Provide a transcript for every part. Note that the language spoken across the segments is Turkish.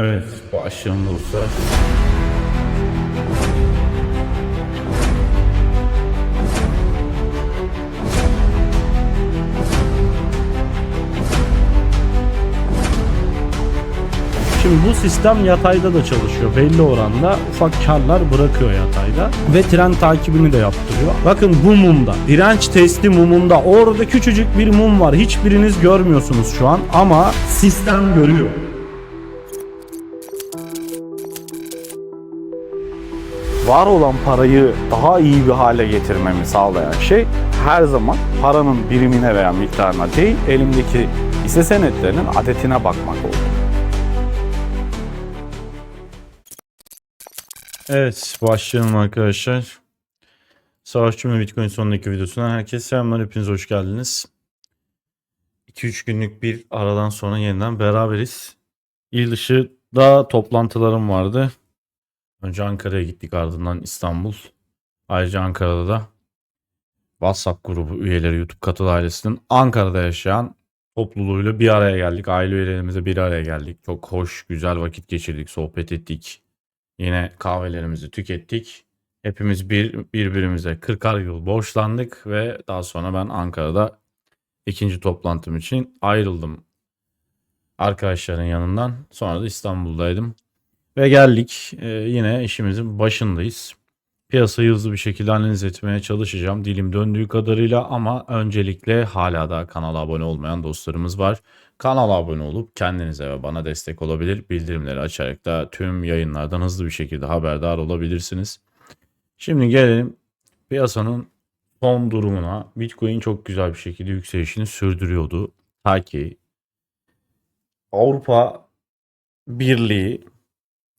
Evet, başlayalım dostlar. Şimdi bu sistem yatayda da çalışıyor. Belli oranda ufak karlar bırakıyor yatayda. Ve tren takibini de yaptırıyor. Bakın bu mumda. Direnç testi mumunda. Orada küçücük bir mum var. Hiçbiriniz görmüyorsunuz şu an. Ama sistem görüyor. Var olan parayı daha iyi bir hale getirmemi sağlayan şey her zaman paranın birimine veya miktarına değil elimdeki hisse senetlerinin adetine bakmak oldu. Evet başlayalım arkadaşlar. Savaşçı ve Bitcoin sonundaki videosundan herkese selamlar hepiniz hoş geldiniz. 2-3 günlük bir aradan sonra yeniden beraberiz. İl dışı da toplantılarım vardı. Önce Ankara'ya gittik ardından İstanbul. Ayrıca Ankara'da da WhatsApp grubu üyeleri YouTube Katıl ailesinin Ankara'da yaşayan topluluğuyla bir araya geldik. Aile üyelerimize bir araya geldik. Çok hoş, güzel vakit geçirdik, sohbet ettik. Yine kahvelerimizi tükettik. Hepimiz bir, birbirimize 40'ar yıl borçlandık ve daha sonra ben Ankara'da ikinci toplantım için ayrıldım arkadaşların yanından. Sonra da İstanbul'daydım. Ve geldik Ee, yine işimizin başındayız. Piyasayı hızlı bir şekilde analiz etmeye çalışacağım. Dilim döndüğü kadarıyla ama öncelikle hala da kanala abone olmayan dostlarımız var. Kanala abone olup kendinize ve bana destek olabilir. Bildirimleri açarak da tüm yayınlardan hızlı bir şekilde haberdar olabilirsiniz. Şimdi gelelim piyasanın son durumuna. Bitcoin çok güzel bir şekilde yükselişini sürdürüyordu. Ta ki Avrupa Birliği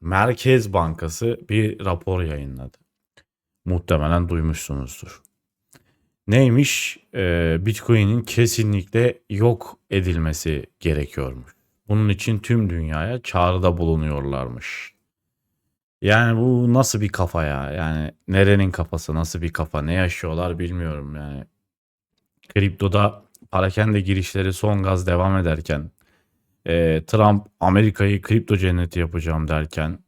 Merkez Bankası bir rapor yayınladı. Muhtemelen duymuşsunuzdur. Neymiş? Ee, Bitcoin'in kesinlikle yok edilmesi gerekiyormuş. Bunun için tüm dünyaya çağrıda bulunuyorlarmış. Yani bu nasıl bir kafa ya? Yani nerenin kafası, nasıl bir kafa, ne yaşıyorlar bilmiyorum yani. Kriptoda parakende girişleri son gaz devam ederken e, Trump Amerika'yı kripto cenneti yapacağım derken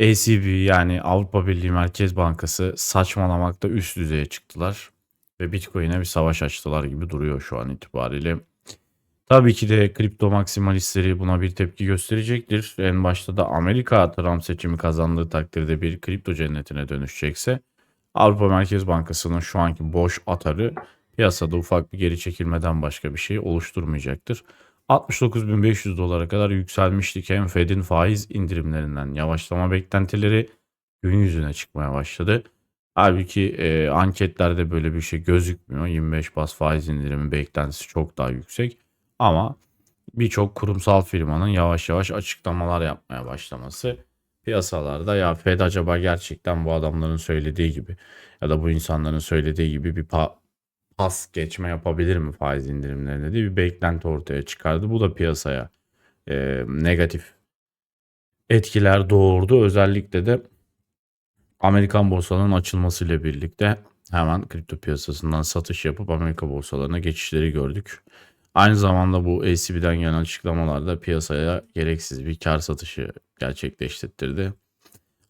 ACB yani Avrupa Birliği Merkez Bankası saçmalamakta üst düzeye çıktılar ve Bitcoin'e bir savaş açtılar gibi duruyor şu an itibariyle. Tabii ki de kripto maksimalistleri buna bir tepki gösterecektir. En başta da Amerika Trump seçimi kazandığı takdirde bir kripto cennetine dönüşecekse Avrupa Merkez Bankası'nın şu anki boş atarı piyasada ufak bir geri çekilmeden başka bir şey oluşturmayacaktır. 69.500 dolara kadar yükselmiştik. Hem Fed'in faiz indirimlerinden yavaşlama beklentileri gün yüzüne çıkmaya başladı. Halbuki e, anketlerde böyle bir şey gözükmüyor. 25 bas faiz indirimi beklentisi çok daha yüksek. Ama birçok kurumsal firmanın yavaş yavaş açıklamalar yapmaya başlaması piyasalarda ya Fed acaba gerçekten bu adamların söylediği gibi ya da bu insanların söylediği gibi bir pa- pas geçme yapabilir mi faiz indirimlerinde diye bir beklenti ortaya çıkardı. Bu da piyasaya e, negatif etkiler doğurdu. Özellikle de Amerikan borsalarının açılmasıyla birlikte hemen kripto piyasasından satış yapıp Amerika borsalarına geçişleri gördük. Aynı zamanda bu ACB'den gelen açıklamalarda piyasaya gereksiz bir kar satışı gerçekleştirdi.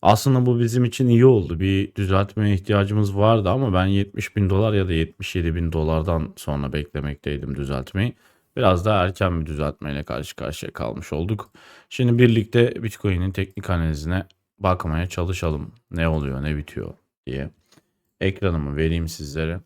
Aslında bu bizim için iyi oldu. Bir düzeltmeye ihtiyacımız vardı ama ben 70 bin dolar ya da 77 bin dolardan sonra beklemekteydim düzeltmeyi. Biraz daha erken bir düzeltmeyle karşı karşıya kalmış olduk. Şimdi birlikte Bitcoin'in teknik analizine bakmaya çalışalım. Ne oluyor, ne bitiyor diye. Ekranımı vereyim sizlere.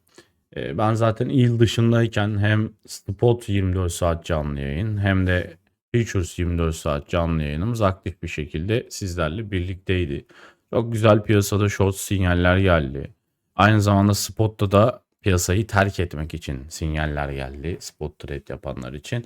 Ee, Ben zaten il dışındayken hem spot 24 saat canlı yayın hem de Futures 24 saat canlı yayınımız aktif bir şekilde sizlerle birlikteydi. Çok güzel piyasada short sinyaller geldi. Aynı zamanda spotta da piyasayı terk etmek için sinyaller geldi. Spot trade yapanlar için.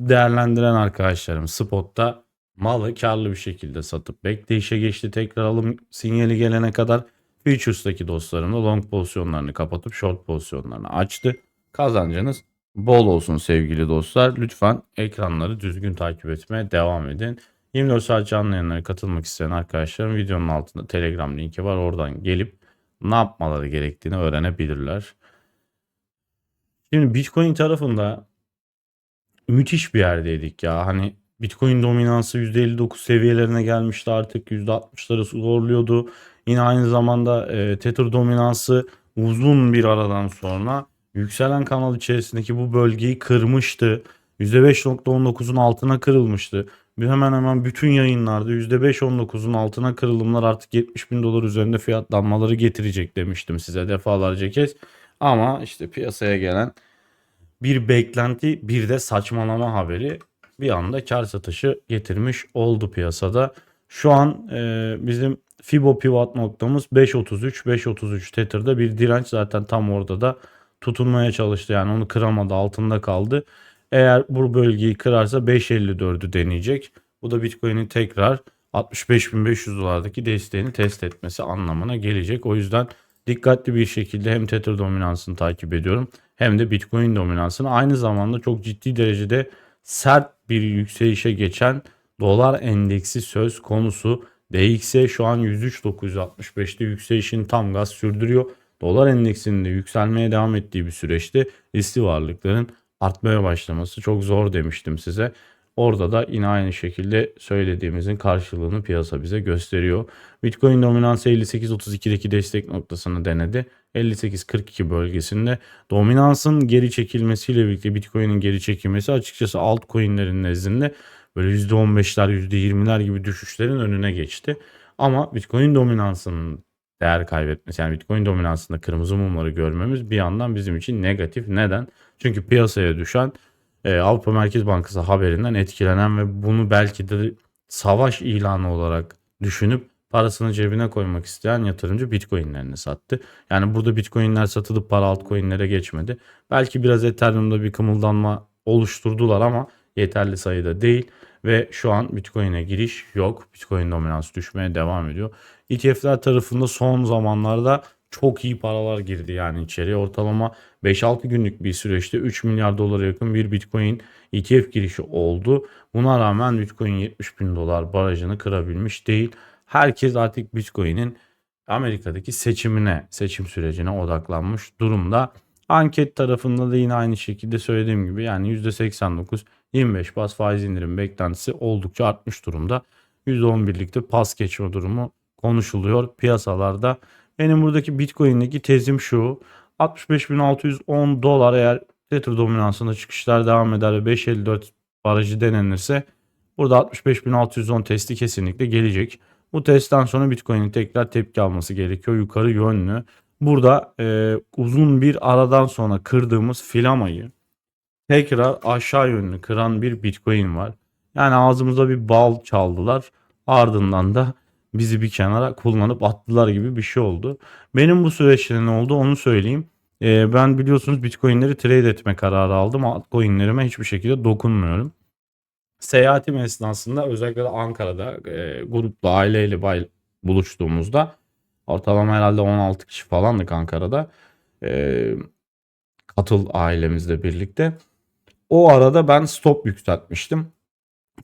Değerlendiren arkadaşlarım spotta malı karlı bir şekilde satıp bekleyişe geçti. Tekrar alım sinyali gelene kadar Futures'taki dostlarım da long pozisyonlarını kapatıp short pozisyonlarını açtı. Kazancınız bol olsun sevgili dostlar. Lütfen ekranları düzgün takip etmeye devam edin. 24 saat canlı yayınlara katılmak isteyen arkadaşlarım videonun altında Telegram linki var. Oradan gelip ne yapmaları gerektiğini öğrenebilirler. Şimdi Bitcoin tarafında müthiş bir yerdeydik ya. Hani Bitcoin dominansı %59 seviyelerine gelmişti artık %60'ları zorluyordu. Yine aynı zamanda e, Tether dominansı uzun bir aradan sonra yükselen kanal içerisindeki bu bölgeyi kırmıştı. %5.19'un altına kırılmıştı. Bir hemen hemen bütün yayınlarda %5.19'un altına kırılımlar artık 70 bin dolar üzerinde fiyatlanmaları getirecek demiştim size defalarca kez. Ama işte piyasaya gelen bir beklenti bir de saçmalama haberi bir anda kar satışı getirmiş oldu piyasada. Şu an e, bizim Fibo pivot noktamız 5.33 5.33 Tether'da bir direnç zaten tam orada da tutunmaya çalıştı. Yani onu kıramadı altında kaldı. Eğer bu bölgeyi kırarsa 5.54'ü deneyecek. Bu da Bitcoin'in tekrar 65.500 dolardaki desteğini test etmesi anlamına gelecek. O yüzden dikkatli bir şekilde hem Tether dominansını takip ediyorum hem de Bitcoin dominansını. Aynı zamanda çok ciddi derecede sert bir yükselişe geçen dolar endeksi söz konusu. DXY şu an 103.965'te yükselişini tam gaz sürdürüyor. Dolar endeksinin de yükselmeye devam ettiği bir süreçte riskli varlıkların artmaya başlaması çok zor demiştim size. Orada da yine aynı şekilde söylediğimizin karşılığını piyasa bize gösteriyor. Bitcoin dominansı 58.32'deki destek noktasını denedi. 58.42 bölgesinde dominansın geri çekilmesiyle birlikte Bitcoin'in geri çekilmesi açıkçası altcoin'lerin nezdinde böyle %15'ler %20'ler gibi düşüşlerin önüne geçti. Ama Bitcoin dominansının değer kaybetmesi yani Bitcoin dominansında kırmızı mumları görmemiz bir yandan bizim için negatif. Neden? Çünkü piyasaya düşen e, Avrupa Merkez Bankası haberinden etkilenen ve bunu belki de savaş ilanı olarak düşünüp parasını cebine koymak isteyen yatırımcı Bitcoin'lerini sattı. Yani burada Bitcoin'ler satılıp para altcoin'lere geçmedi. Belki biraz Ethereum'da bir kımıldanma oluşturdular ama yeterli sayıda değil ve şu an Bitcoin'e giriş yok. Bitcoin dominansı düşmeye devam ediyor. ETF'ler tarafında son zamanlarda çok iyi paralar girdi yani içeriye. Ortalama 5-6 günlük bir süreçte 3 milyar dolara yakın bir Bitcoin ETF girişi oldu. Buna rağmen Bitcoin 70 bin dolar barajını kırabilmiş değil. Herkes artık Bitcoin'in Amerika'daki seçimine, seçim sürecine odaklanmış durumda. Anket tarafında da yine aynı şekilde söylediğim gibi yani %89 25 bas faiz indirim beklentisi oldukça artmış durumda. %11'likte pas geçme durumu konuşuluyor piyasalarda. Benim buradaki Bitcoin'deki tezim şu. 65.610 dolar eğer Tether dominansında çıkışlar devam eder ve 5.54 barajı denenirse burada 65.610 testi kesinlikle gelecek. Bu testten sonra Bitcoin'in tekrar tepki alması gerekiyor yukarı yönlü. Burada e, uzun bir aradan sonra kırdığımız filamayı tekrar aşağı yönlü kıran bir Bitcoin var. Yani ağzımıza bir bal çaldılar. Ardından da bizi bir kenara kullanıp attılar gibi bir şey oldu. Benim bu süreçte ne oldu onu söyleyeyim. Ee, ben biliyorsunuz Bitcoin'leri trade etme kararı aldım. Altcoin'lerime hiçbir şekilde dokunmuyorum. Seyahatim esnasında özellikle Ankara'da e, grupla aileyle bay, buluştuğumuzda ortalama herhalde 16 kişi falandık Ankara'da. E, katıl ailemizle birlikte. O arada ben stop yükseltmiştim.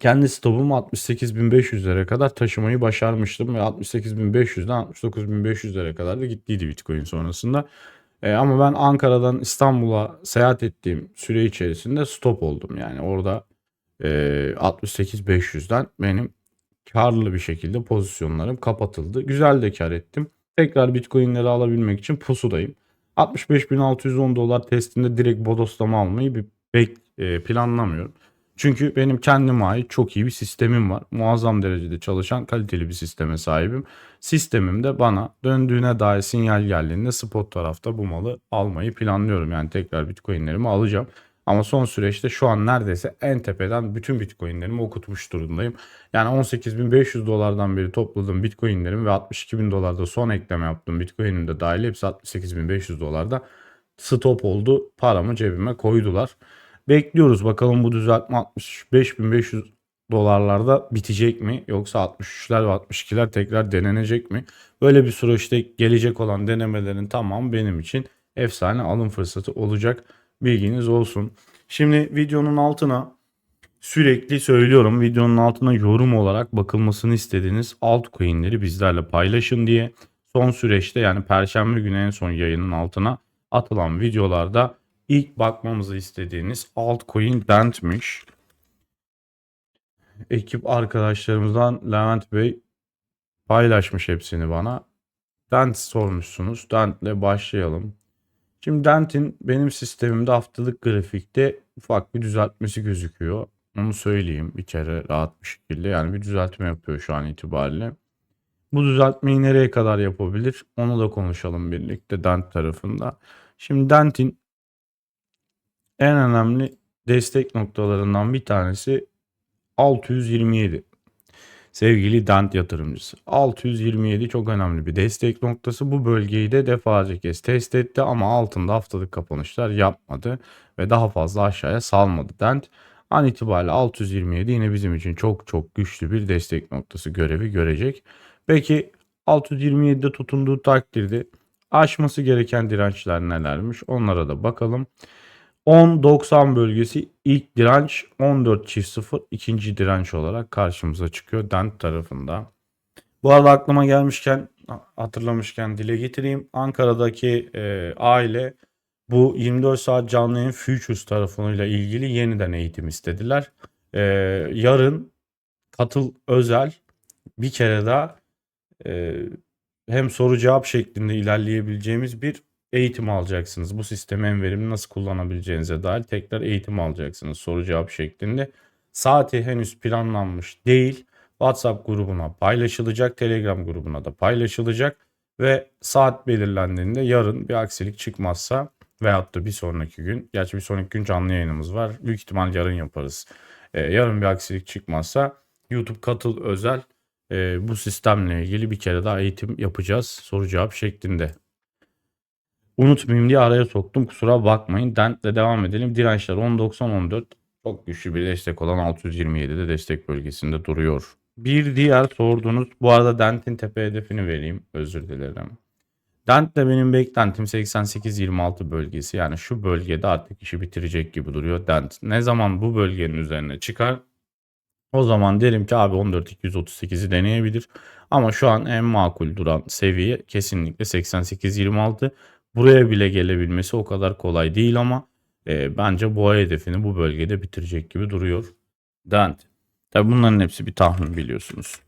Kendi stopumu 68.500'lere kadar taşımayı başarmıştım ve 68.500'den 69.500'lere kadar da gittiydi Bitcoin sonrasında. E, ama ben Ankara'dan İstanbul'a seyahat ettiğim süre içerisinde stop oldum. Yani orada e, 68.500'den benim karlı bir şekilde pozisyonlarım kapatıldı. Güzel de kar ettim. Tekrar Bitcoin'leri alabilmek için pusudayım. 65.610 dolar testinde direkt bodoslama almayı bir bek, e, planlamıyorum. Çünkü benim kendime ait çok iyi bir sistemim var. Muazzam derecede çalışan kaliteli bir sisteme sahibim. Sistemim de bana döndüğüne dair sinyal geldiğinde spot tarafta bu malı almayı planlıyorum. Yani tekrar bitcoinlerimi alacağım. Ama son süreçte şu an neredeyse en tepeden bütün bitcoinlerimi okutmuş durumdayım. Yani 18.500 dolardan beri topladığım bitcoinlerim ve 62.000 dolarda son ekleme yaptığım bitcoinim de dahil hepsi 68.500 dolarda stop oldu. Paramı cebime koydular. Bekliyoruz bakalım bu düzeltme 65.500 dolarlarda bitecek mi? Yoksa 63'ler ve 62'ler tekrar denenecek mi? Böyle bir süreçte gelecek olan denemelerin tamamı benim için efsane alım fırsatı olacak. Bilginiz olsun. Şimdi videonun altına sürekli söylüyorum. Videonun altına yorum olarak bakılmasını istediğiniz altcoin'leri bizlerle paylaşın diye. Son süreçte yani perşembe günü en son yayının altına atılan videolarda ilk bakmamızı istediğiniz altcoin Dent'miş. ekip arkadaşlarımızdan Levent Bey paylaşmış hepsini bana. Dent sormuşsunuz. Dent'le başlayalım. Şimdi Dent'in benim sistemimde haftalık grafikte ufak bir düzeltmesi gözüküyor. Onu söyleyeyim bir kere rahat bir şekilde. Yani bir düzeltme yapıyor şu an itibariyle. Bu düzeltmeyi nereye kadar yapabilir? Onu da konuşalım birlikte Dent tarafında. Şimdi Dent'in en önemli destek noktalarından bir tanesi 627. Sevgili Dent yatırımcısı. 627 çok önemli bir destek noktası. Bu bölgeyi de defalarca kez test etti ama altında haftalık kapanışlar yapmadı ve daha fazla aşağıya salmadı Dent. An itibariyle 627 yine bizim için çok çok güçlü bir destek noktası görevi görecek. Peki 627'de tutunduğu takdirde aşması gereken dirençler nelermiş? Onlara da bakalım. 10-90 bölgesi ilk direnç 14 çift 0 ikinci direnç olarak karşımıza çıkıyor Dent tarafında. Bu arada aklıma gelmişken hatırlamışken dile getireyim. Ankara'daki e, aile bu 24 saat canlı yayın Futures tarafıyla ilgili yeniden eğitim istediler. E, yarın katıl özel bir kere daha e, hem soru cevap şeklinde ilerleyebileceğimiz bir eğitim alacaksınız. Bu sistemi en verimli nasıl kullanabileceğinize dair tekrar eğitim alacaksınız soru cevap şeklinde. Saati henüz planlanmış değil. WhatsApp grubuna paylaşılacak, Telegram grubuna da paylaşılacak ve saat belirlendiğinde yarın bir aksilik çıkmazsa veyahut da bir sonraki gün, gerçi bir sonraki gün canlı yayınımız var. Büyük ihtimal yarın yaparız. Ee, yarın bir aksilik çıkmazsa YouTube katıl özel e, bu sistemle ilgili bir kere daha eğitim yapacağız soru cevap şeklinde. Unutmayayım diye araya soktum. Kusura bakmayın. Dent'le devam edelim. Dirençler 10.90-14 çok güçlü bir destek olan 627'de destek bölgesinde duruyor. Bir diğer sorduğunuz bu arada Dent'in tepe hedefini vereyim. Özür dilerim. Dent'le benim beklentim 88-26 bölgesi. Yani şu bölgede artık işi bitirecek gibi duruyor Dent. Ne zaman bu bölgenin üzerine çıkar o zaman derim ki abi 14.238'i deneyebilir. Ama şu an en makul duran seviye kesinlikle 88-26. Buraya bile gelebilmesi o kadar kolay değil ama e, bence boğa hedefini bu bölgede bitirecek gibi duruyor. Dent. Tabi bunların hepsi bir tahmin biliyorsunuz.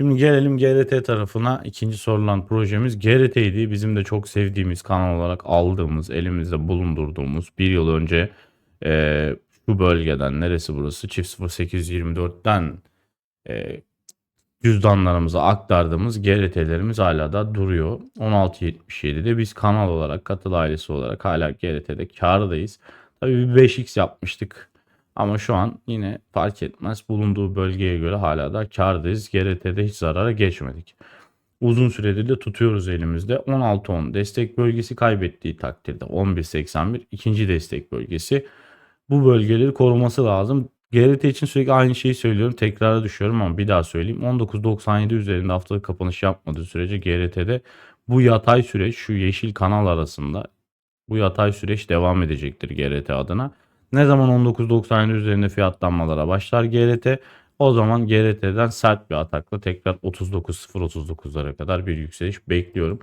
Şimdi gelelim GRT tarafına. İkinci sorulan projemiz GRT'ydi. Bizim de çok sevdiğimiz kanal olarak aldığımız, elimizde bulundurduğumuz bir yıl önce e, şu bölgeden neresi burası? Çift 0824'ten e, cüzdanlarımıza aktardığımız GRT'lerimiz hala da duruyor. 16.77'de biz kanal olarak, katıl ailesi olarak hala GRT'de kardayız. Tabii bir 5x yapmıştık. Ama şu an yine fark etmez. Bulunduğu bölgeye göre hala da kardayız. GRT'de hiç zarara geçmedik. Uzun süredir de tutuyoruz elimizde. 16.10 destek bölgesi kaybettiği takdirde 11.81 ikinci destek bölgesi. Bu bölgeleri koruması lazım. GRT için sürekli aynı şeyi söylüyorum. Tekrara düşüyorum ama bir daha söyleyeyim. 19.97 üzerinde haftalık kapanış yapmadığı sürece GRT'de bu yatay süreç şu yeşil kanal arasında bu yatay süreç devam edecektir GRT adına. Ne zaman 19.97 üzerinde fiyatlanmalara başlar GRT o zaman GRT'den sert bir atakla tekrar 39.039'lara kadar bir yükseliş bekliyorum.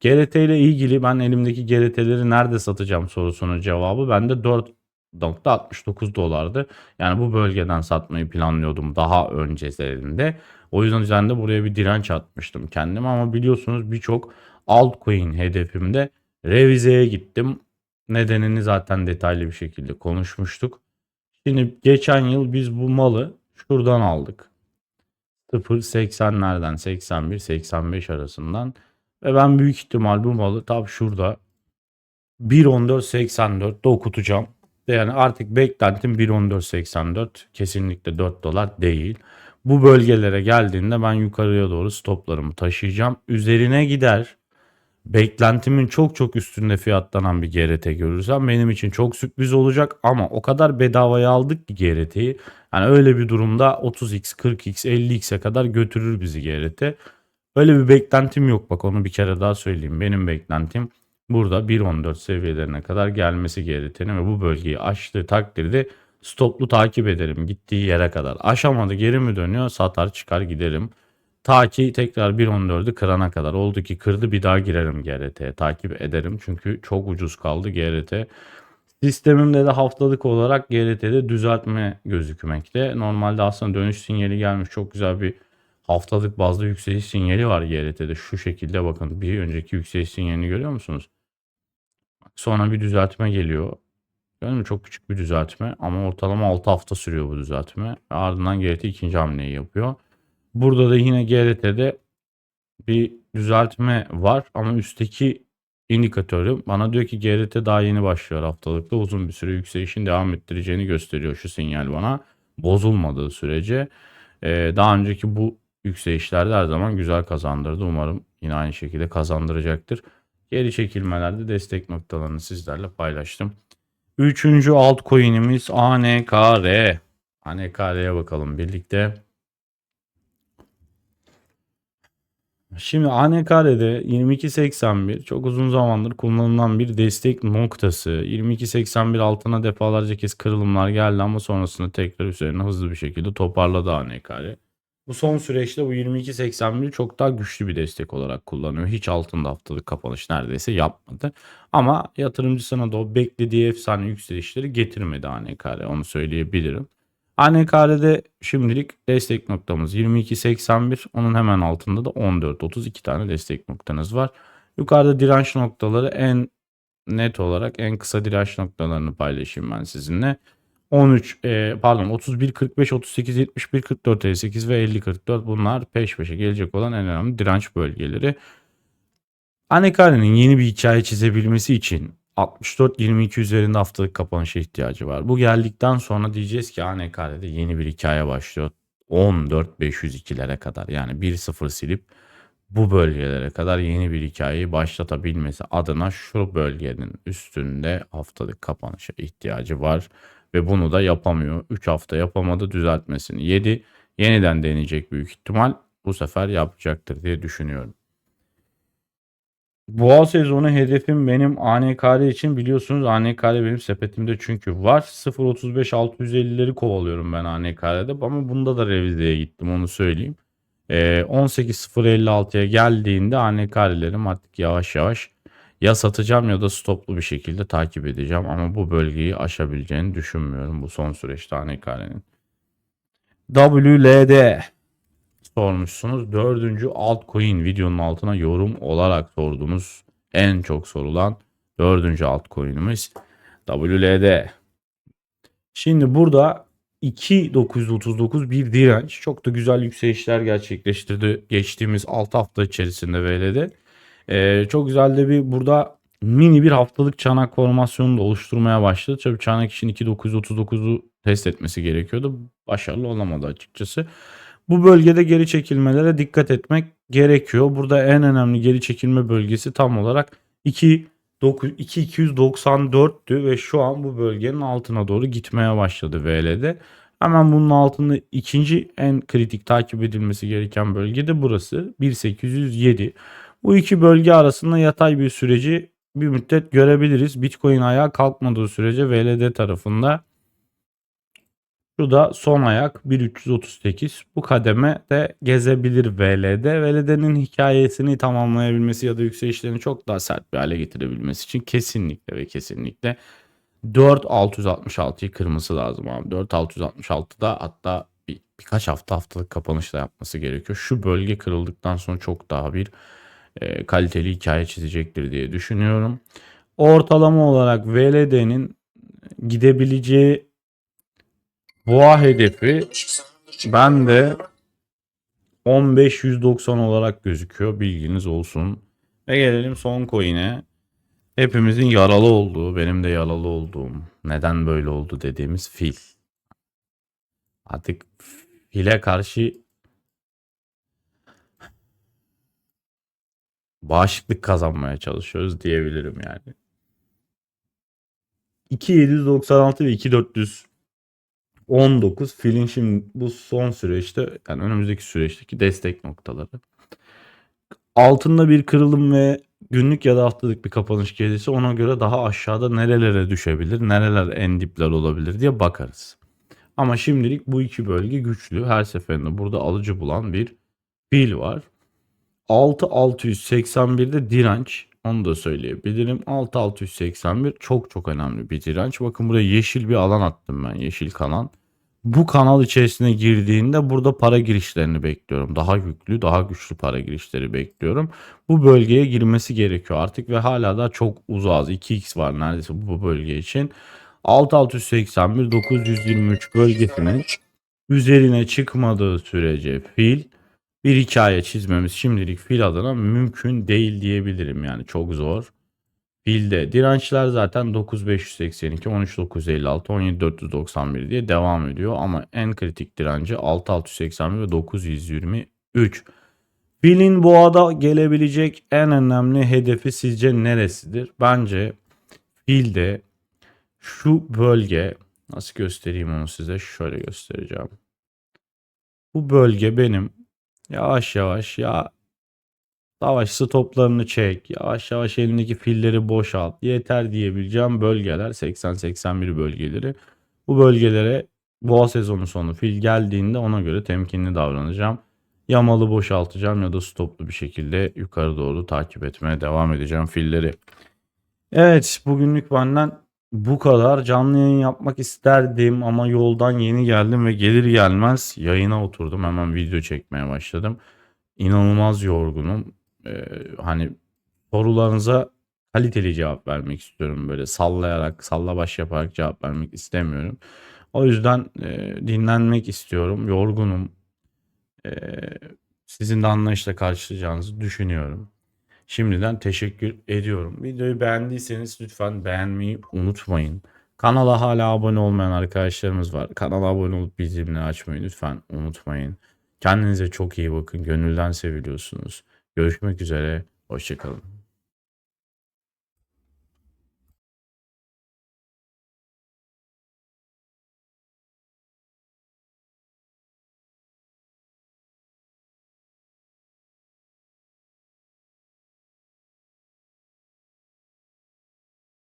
GRT ile ilgili ben elimdeki GRT'leri nerede satacağım sorusunun cevabı bende 4 69 dolardı. Yani bu bölgeden satmayı planlıyordum daha öncelerinde. O yüzden üzerinde buraya bir direnç atmıştım kendim ama biliyorsunuz birçok altcoin hedefimde revizeye gittim. Nedenini zaten detaylı bir şekilde konuşmuştuk. Şimdi geçen yıl biz bu malı şuradan aldık. 0.80'lerden 81-85 arasından ve ben büyük ihtimal bu malı tam şurada 1.14.84'te okutacağım. Yani artık beklentim 1.1484 kesinlikle 4 dolar değil. Bu bölgelere geldiğinde ben yukarıya doğru stoplarımı taşıyacağım. Üzerine gider. Beklentimin çok çok üstünde fiyatlanan bir GRT görürsem benim için çok sürpriz olacak ama o kadar bedavaya aldık ki GRT'yi. Yani öyle bir durumda 30x, 40x, 50x'e kadar götürür bizi GRT. Öyle bir beklentim yok bak onu bir kere daha söyleyeyim. Benim beklentim burada 1.14 seviyelerine kadar gelmesi gerektiğini ve bu bölgeyi aştığı takdirde stoplu takip ederim gittiği yere kadar. Aşamadı geri mi dönüyor satar çıkar giderim. Ta ki tekrar 1.14'ü kırana kadar oldu ki kırdı bir daha girerim GRT'ye takip ederim. Çünkü çok ucuz kaldı GRT. Sistemimde de haftalık olarak GRT'de düzeltme gözükmekte. Normalde aslında dönüş sinyali gelmiş. Çok güzel bir haftalık bazda yükseliş sinyali var GRT'de. Şu şekilde bakın. Bir önceki yükseliş sinyalini görüyor musunuz? Sonra bir düzeltme geliyor. Gördün mü? Çok küçük bir düzeltme ama ortalama 6 hafta sürüyor bu düzeltme. Ardından GRT ikinci hamleyi yapıyor. Burada da yine GRT'de bir düzeltme var ama üstteki indikatörü bana diyor ki GRT daha yeni başlıyor haftalıkta uzun bir süre yükselişin devam ettireceğini gösteriyor şu sinyal bana bozulmadığı sürece Ee, daha önceki bu yükselişlerde her zaman güzel kazandırdı umarım yine aynı şekilde kazandıracaktır geri çekilmelerde destek noktalarını sizlerle paylaştım üçüncü altcoin'imiz ANKR ANKR'ye bakalım birlikte Şimdi ANKR'de 2281 çok uzun zamandır kullanılan bir destek noktası. 2281 altına defalarca kez kırılımlar geldi ama sonrasında tekrar üzerine hızlı bir şekilde toparladı ANKR. Bu son süreçte bu 2281 çok daha güçlü bir destek olarak kullanıyor. Hiç altında haftalık kapanış neredeyse yapmadı. Ama yatırımcısına da o beklediği efsane yükselişleri getirmedi ANKR onu söyleyebilirim. ANKR'de şimdilik destek noktamız 22.81. Onun hemen altında da 14.32 tane destek noktanız var. Yukarıda direnç noktaları en net olarak en kısa direnç noktalarını paylaşayım ben sizinle. 13 e, pardon 31 45 38 71 44 58 ve 50 44 bunlar peş peşe gelecek olan en önemli direnç bölgeleri. ANKR'nin yeni bir hikaye çizebilmesi için 64-22 üzerinde haftalık kapanışa ihtiyacı var. Bu geldikten sonra diyeceğiz ki ANKR'de yeni bir hikaye başlıyor. 14-502'lere kadar yani 1-0 silip bu bölgelere kadar yeni bir hikayeyi başlatabilmesi adına şu bölgenin üstünde haftalık kapanışa ihtiyacı var. Ve bunu da yapamıyor. 3 hafta yapamadı düzeltmesini yedi. Yeniden deneyecek büyük ihtimal bu sefer yapacaktır diye düşünüyorum. Boğa sezonu hedefim benim ANKR için biliyorsunuz ANKR benim sepetimde çünkü var. 0.35 650'leri kovalıyorum ben ANKR'de ama bunda da revizeye gittim onu söyleyeyim. Ee, 18.056'ya geldiğinde ANKR'lerim artık yavaş yavaş ya satacağım ya da stoplu bir şekilde takip edeceğim ama bu bölgeyi aşabileceğini düşünmüyorum bu son süreçte ANKR'nin. WLD sormuşsunuz. Dördüncü altcoin videonun altına yorum olarak sorduğunuz en çok sorulan dördüncü altcoin'imiz WLD. Şimdi burada 2.939 bir direnç. Çok da güzel yükselişler gerçekleştirdi geçtiğimiz 6 hafta içerisinde VL'de. Ee, çok güzel de bir burada mini bir haftalık çanak formasyonu da oluşturmaya başladı. Tabii çanak için 2.939'u test etmesi gerekiyordu. Başarılı olamadı açıkçası. Bu bölgede geri çekilmelere dikkat etmek gerekiyor. Burada en önemli geri çekilme bölgesi tam olarak 2 2294'tü ve şu an bu bölgenin altına doğru gitmeye başladı VL'de. Hemen bunun altında ikinci en kritik takip edilmesi gereken bölge de burası 1807. Bu iki bölge arasında yatay bir süreci bir müddet görebiliriz. Bitcoin ayağa kalkmadığı sürece VLD tarafında şu da son ayak 1338. Bu kademe de gezebilir VLD. VLD'nin hikayesini tamamlayabilmesi ya da yükselişlerini çok daha sert bir hale getirebilmesi için kesinlikle ve kesinlikle 4666'yı kırması lazım abi. 4666'da hatta bir, birkaç hafta haftalık kapanışla yapması gerekiyor. Şu bölge kırıldıktan sonra çok daha bir e, kaliteli hikaye çizecektir diye düşünüyorum. Ortalama olarak VLD'nin gidebileceği boğa hedefi ben de 15190 olarak gözüküyor. Bilginiz olsun. Ve gelelim son coin'e. Hepimizin yaralı olduğu, benim de yaralı olduğum, neden böyle oldu dediğimiz fil. Artık file karşı bağışıklık kazanmaya çalışıyoruz diyebilirim yani. 2796 ve 2419 filin şimdi bu son süreçte yani önümüzdeki süreçteki destek noktaları. Altında bir kırılım ve günlük ya da haftalık bir kapanış gelirse ona göre daha aşağıda nerelere düşebilir, nereler en dipler olabilir diye bakarız. Ama şimdilik bu iki bölge güçlü. Her seferinde burada alıcı bulan bir fil var. 6681'de direnç Onu da söyleyebilirim. 6681 çok çok önemli bir direnç. Bakın buraya yeşil bir alan attım ben. Yeşil kanal. Bu kanal içerisine girdiğinde burada para girişlerini bekliyorum. Daha yüklü, daha güçlü para girişleri bekliyorum. Bu bölgeye girmesi gerekiyor artık ve hala da çok uzağız. 2x var neredeyse bu bölge için. 6681 923 bölgesinin üzerine çıkmadığı sürece fil bir hikaye çizmemiz şimdilik fil adına mümkün değil diyebilirim yani çok zor. Filde dirençler zaten 9582, 13956, 17491 diye devam ediyor ama en kritik direnci 6681 ve 923. Filin boğada gelebilecek en önemli hedefi sizce neresidir? Bence filde şu bölge nasıl göstereyim onu size şöyle göstereceğim. Bu bölge benim yavaş yavaş ya savaş stoplarını çek yavaş yavaş elindeki filleri boşalt yeter diyebileceğim bölgeler 80-81 bölgeleri. Bu bölgelere boğa sezonu sonu fil geldiğinde ona göre temkinli davranacağım. Yamalı boşaltacağım ya da stoplu bir şekilde yukarı doğru takip etmeye devam edeceğim filleri. Evet bugünlük benden bu kadar. Canlı yayın yapmak isterdim ama yoldan yeni geldim ve gelir gelmez yayına oturdum. Hemen video çekmeye başladım. İnanılmaz yorgunum. Ee, hani sorularınıza kaliteli cevap vermek istiyorum. Böyle sallayarak, salla baş yaparak cevap vermek istemiyorum. O yüzden e, dinlenmek istiyorum. Yorgunum. Ee, sizin de anlayışla karşılayacağınızı düşünüyorum. Şimdiden teşekkür ediyorum. Videoyu beğendiyseniz lütfen beğenmeyi unutmayın. Kanala hala abone olmayan arkadaşlarımız var. Kanala abone olup bildirimleri açmayı lütfen unutmayın. Kendinize çok iyi bakın. Gönülden seviliyorsunuz. Görüşmek üzere. Hoşçakalın.